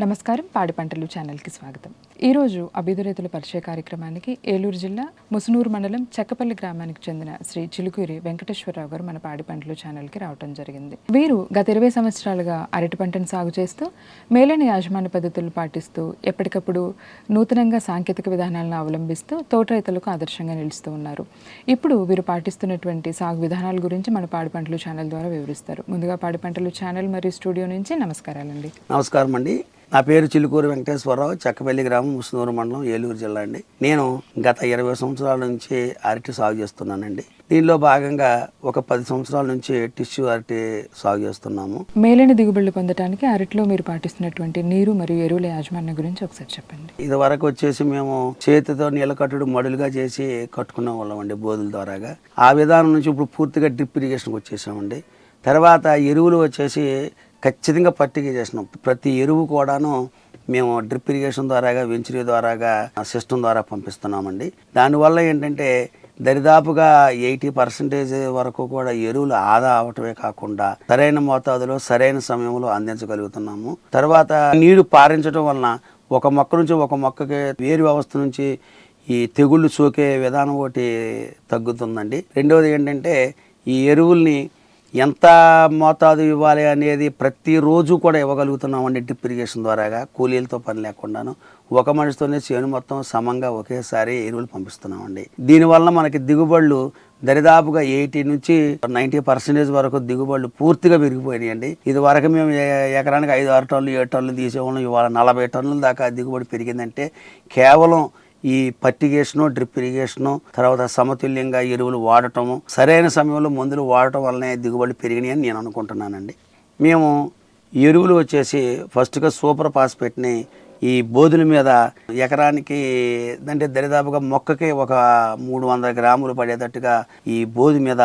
నమస్కారం. పాడి పంటలు ఛానల్కి స్వాగతం. ఈరోజు అభివృద్ధి పరిచయ కార్యక్రమానికి ఏలూరు జిల్లా ముసునూరు మండలం చెక్కపల్లి గ్రామానికి చెందిన శ్రీ చిలుకూరి వెంకటేశ్వరరావు గారు మన పాడి పంటలు ఛానల్కి రావడం జరిగింది. వీరు గత ఇరవై సంవత్సరాలుగా అరటి పంటను సాగు చేస్తూ మేలైన యాజమాన్య పద్ధతులు పాటిస్తూ ఎప్పటికప్పుడు నూతనంగా సాంకేతిక విధానాలను అవలంబిస్తూ తోట రైతులకు ఆదర్శంగా నిలుస్తూ ఉన్నారు. ఇప్పుడు వీరు పాటిస్తున్నటువంటి సాగు విధానాల గురించి మన పాడి పంటలు ఛానల్ ద్వారా వివరిస్తారు. ముందుగా పాడి పంటలు ఛానల్ మరియు స్టూడియో నుంచి నమస్కారాలండి. నమస్కారం అండి నా పేరు చిలుకూరు వెంకటేశ్వరరావు చెక్కపల్లి గ్రామం ముసునూరు మండలం ఏలూరు జిల్లా అండి. నేను గత ఇరవై సంవత్సరాల నుంచి అరటి సాగు చేస్తున్నానండి. దీనిలో భాగంగా ఒక పది సంవత్సరాల నుంచి టిష్యూ అరటి సాగు చేస్తున్నాము. మేలైన దిగుబడులు పొందడానికి అరటిలో మీరు పాటిస్తున్నటువంటి నీరు మరియు ఎరువుల యాజమాన్యం గురించి ఒకసారి చెప్పండి. ఇది వరకు వచ్చేసి మేము చేతితో నీళ్ళ కట్టుడు మడులుగా చేసి కట్టుకునే వాళ్ళం అండి బోధుల ద్వారాగా. ఆ విధానం నుంచి ఇప్పుడు పూర్తిగా డ్రిప్ ఇరిగేషన్కి వచ్చేసామండి. తర్వాత ఎరువులు వచ్చేసి ఖచ్చితంగా పట్టిక చేసినాం. ప్రతి ఎరువు కూడాను మేము డ్రిప్ ఇరిగేషన్ ద్వారాగా వెంచరీ ద్వారాగా సిస్టమ్ ద్వారా పంపిస్తున్నామండి. దానివల్ల ఏంటంటే దరిదాపుగా ఎయిటీ పర్సెంటేజ్ వరకు కూడా ఎరువులు ఆదా అవటమే కాకుండా సరైన మోతాదులో సరైన సమయంలో అందించగలుగుతున్నాము. తర్వాత నీరు పారించడం వలన ఒక మొక్క నుంచి ఒక మొక్కకి వేరు వ్యవస్థ నుంచి ఈ తెగుళ్ళు సోకే విధానం ఒకటి తగ్గుతుందండి. రెండవది ఏంటంటే ఈ ఎరువుల్ని ఎంత మోతాదు ఇవ్వాలి అనేది ప్రతిరోజు కూడా ఇవ్వగలుగుతున్నామండి డ్రిప్ ఇరిగేషన్ ద్వారాగా. కూలీలతో పని లేకుండాను. ఒక మనిషితోనే చేను మొత్తం సమంగా ఒకేసారి ఎరువులు పంపిస్తున్నామండి. దీనివల్ల మనకి దిగుబడులు దరిదాపుగా ఎయిటీ నుంచి నైంటీ పర్సెంటేజ్ వరకు దిగుబడులు పూర్తిగా పెరిగిపోయినాయండి. ఇది వరకు మేము ఏ- ఎకరానికి ఐదు ఆరు టన్నులు ఏడు టన్నులు తీసేవాళ్ళం. ఇవాళ నలభై టన్నుల దాకా దిగుబడి పెరిగిందంటే కేవలం ఈ పట్టిగేషను డ్రిప్ ఇరిగేషను తర్వాత సమతుల్యంగా ఎరువులు వాడటము సరైన సమయంలో మందులు వాడటం వల్లనే దిగుబడి పెరిగినాయి అని నేను అనుకుంటున్నానండి. మేము ఎరువులు వచ్చేసి ఫస్ట్గా సూపర్ ఫాస్ఫేట్ని ఈ బోధుల మీద ఎకరానికి అంటే దరిదాపుగా మొక్కకి ఒక మూడు వందల గ్రాములు పడేటట్టుగా ఈ బోధి మీద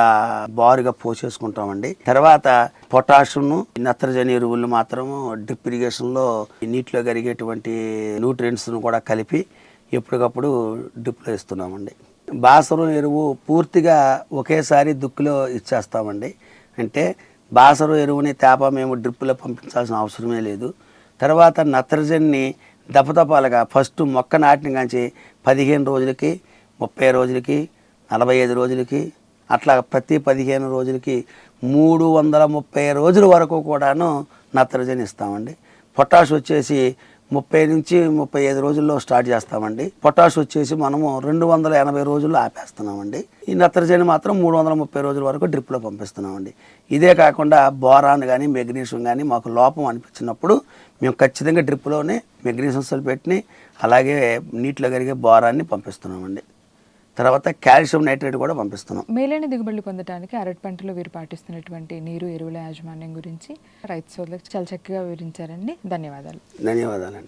బారుగా పోసేసుకుంటామండి. తర్వాత పొటాషియంను నత్రజని ఎరువులు మాత్రము డ్రిప్ ఇరిగేషన్లో నీటిలో కరిగేటువంటి న్యూట్రియంట్స్ను కూడా కలిపి ఎప్పటికప్పుడు డిప్లో ఇస్తున్నామండి. బాసరం ఎరువు పూర్తిగా ఒకేసారి దుక్కులో ఇచ్చేస్తామండి. అంటే బాసరం ఎరువుని తేప మేము డ్రిప్పులో పంపించాల్సిన అవసరమే లేదు. తర్వాత నత్రజన్ని దపదపాలుగా ఫస్ట్ మొక్క నాటిన కాంచి పదిహేను రోజులకి ముప్పై రోజులకి నలభై ఐదు రోజులకి అట్లా ప్రతి పదిహేను రోజులకి మూడు వందల ముప్పై రోజుల వరకు కూడాను నత్రజని ఇస్తామండి. పొటాష్ వచ్చేసి ముప్పై నుంచి ముప్పై ఐదు రోజుల్లో స్టార్ట్ చేస్తామండి. పొటాష్ వచ్చేసి మనము రెండు వందల ఎనభై రోజుల్లో ఆపేస్తున్నామండి. ఈ నత్రజని మాత్రం మూడు వందల ముప్పై రోజుల వరకు డ్రిప్లో పంపిస్తున్నామండి. ఇదే కాకుండా బోరాన్ కానీ మెగ్నీషియం కానీ మాకు లోపం అనిపించినప్పుడు మేము ఖచ్చితంగా డ్రిప్లోనే మెగ్నీషియం సల్ఫేట్ని అలాగే నీటిలో కరిగే బోరాన్ని పంపిస్తున్నామండి. తర్వాత కాల్షియం నైట్రేట్ కూడా పంపిస్తున్నాం. మేలైన దిగుబడులు పొందడానికి అరటి పంటలో వీరు పాటిస్తున్నటువంటి నీరు ఎరువుల యాజమాన్యం గురించి రైతు సోదరులకు చాలా చక్కగా వివరించారండి. ధన్యవాదాలు. ధన్యవాదాలండి.